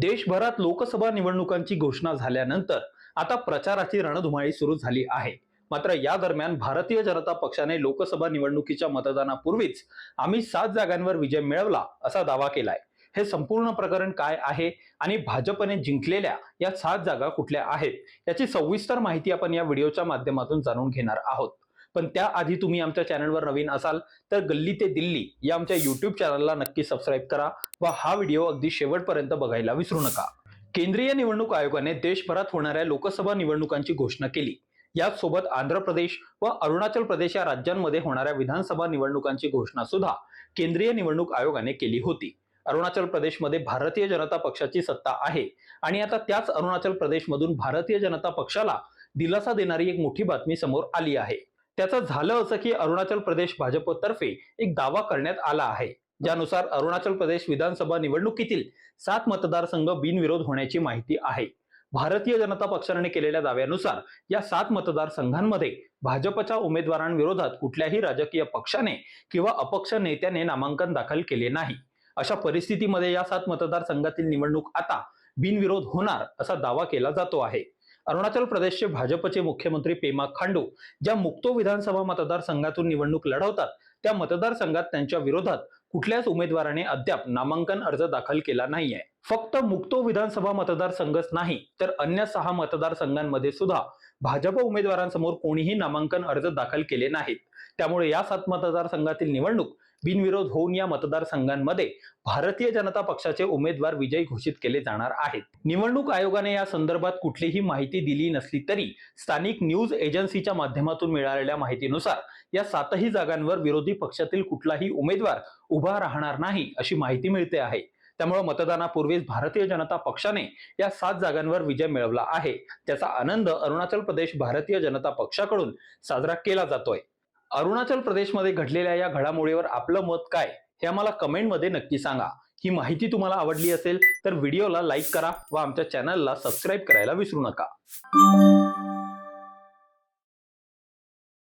देशभरात लोकसभा निवडणुकांची घोषणा झाल्यानंतर आता प्रचाराची रणधुमाळी सुरू झाली आहे. मात्र या दरम्यान भारतीय जनता पक्षाने लोकसभा निवडणुकीच्या मतदानापूर्वीच आम्ही सात जागांवर विजय मिळवला असा दावा केलाय. हे संपूर्ण प्रकरण काय आहे आणि भाजपने जिंकलेल्या या सात जागा कुठल्या आहेत याची सविस्तर माहिती आपण या व्हिडिओच्या माध्यमातून जाणून घेणार आहोत. पण त्याआधी तुम्ही आमच्या चॅनलवर नवीन असाल तर गल्ली ते दिल्ली या आमच्या युट्यूब चॅनलला नक्की सबस्क्राईब करा व हा व्हिडिओ अगदी शेवटपर्यंत बघायला विसरू नका. केंद्रीय निवडणूक आयोगाने देशभरात होणाऱ्या लोकसभा निवडणुकांची घोषणा केली. याचसोबत आंध्र प्रदेश व अरुणाचल प्रदेश या राज्यांमध्ये होणाऱ्या विधानसभा निवडणुकांची घोषणा सुद्धा केंद्रीय निवडणूक आयोगाने केली होती. अरुणाचल प्रदेशमध्ये भारतीय जनता पक्षाची सत्ता आहे आणि आता त्याच अरुणाचल प्रदेशमधून भारतीय जनता पक्षाला दिलासा देणारी एक मोठी बातमी समोर आली आहे. त्याचं झालं असं की अरुणाचल प्रदेश भाजपतर्फे एक दावा करण्यात आला आहे. ज्यानुसार अरुणाचल प्रदेश विधानसभा निवडणुकीतील सात मतदारसंघ बिनविरोध होण्याची माहिती आहे. भारतीय जनता पक्षाने केलेल्या दाव्यानुसार या सात मतदारसंघांमध्ये भाजपच्या उमेदवारांविरोधात कुठल्याही राजकीय पक्षाने किंवा अपक्ष नेत्याने नामांकन दाखल केले नाही. अशा परिस्थितीमध्ये या सात मतदारसंघातील निवडणूक आता बिनविरोध होणार असा दावा केला जातो आहे. अरुणाचल प्रदेशचे भाजपचे मुख्यमंत्री पेमा खांडू ज्या मुक्तो विधानसभा मतदारसंघातून निवडणूक लढवतात त्या मतदारसंघात त्यांच्या विरोधात कुठल्याच उमेदवाराने अद्याप नामांकन अर्ज दाखल केला नाहीये. फक्त मुक्तो विधानसभा मतदारसंघच नाही तर अन्य सहा मतदारसंघांमध्ये सुद्धा भाजप उमेदवारांसमोर कोणीही नामांकन अर्ज दाखल केले नाहीत. त्यामुळे या सात मतदारसंघातील निवडणूक बिनविरोध होऊन या मतदारसंघांमध्ये भारतीय जनता पक्षाचे उमेदवार विजयी घोषित केले जाणार आहेत. निवडणूक आयोगाने या संदर्भात कुठलीही माहिती दिली नसली तरी स्थानिक न्यूज एजन्सीच्या माध्यमातून मिळालेल्या माहितीनुसार या सातही जागांवर विरोधी पक्षातील कुठलाही उमेदवार उभा राहणार नाही अशी माहिती मिळते आहे. त्यामुळे मतदानापूर्वीच भारतीय जनता पक्षाने या सात जागांवर विजय मिळवला आहे. त्याचा आनंद अरुणाचल प्रदेश भारतीय जनता पक्षाकडून साजरा केला जातोय. अरुणाचल प्रदेशमध्ये घडलेल्या या घडामोडीवर आपलं मत काय हे आम्हाला कमेंटमध्ये नक्की सांगा. ही माहिती तुम्हाला आवडली असेल तर व्हिडिओला लाईक करा व आमच्या चॅनलला सबस्क्राईब करायला विसरू नका.